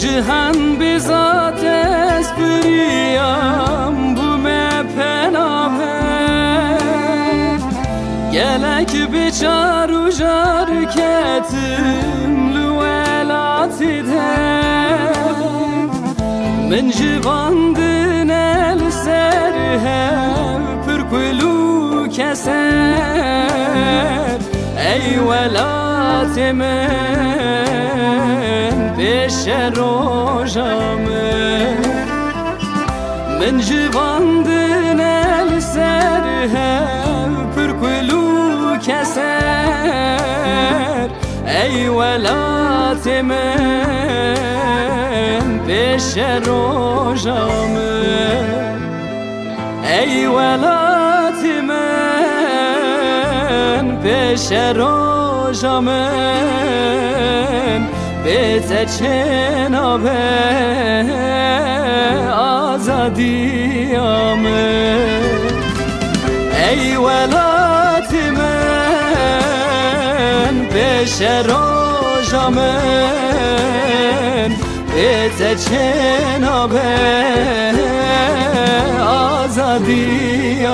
Cihan bizat espriyam bu me penape Gelek biçar ujar ketim lüvelati de Min jivandin el ser hev pürkülü keser Beşer ojamı Min ji vandin el ser hev Pür keser. Ey velatê min Beşer ojamı Ey velatê min Beşer بیت چنابه آزادیامه ای ولات من پیش روژامن بیت چنابه آزادیامه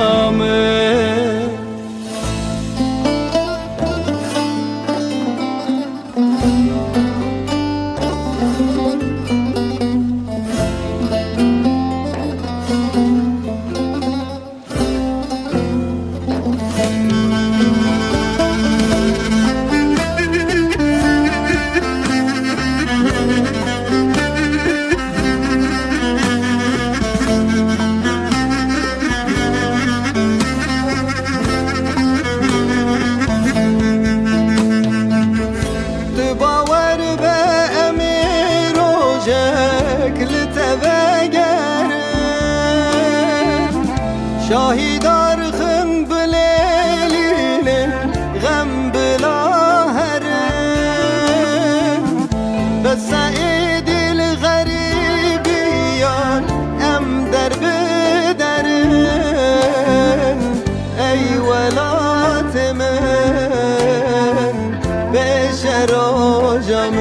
Herin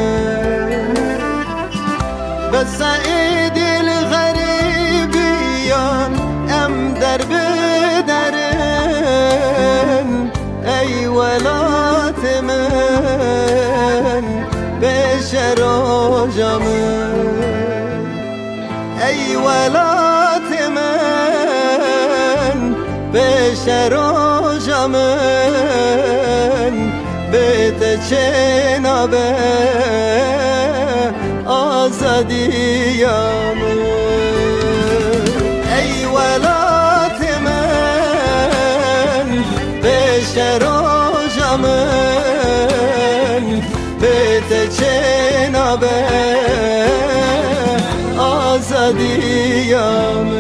Besaidil garibiyan em derbi Ey velatimin beşer hocamın Bete çenabe velatimin não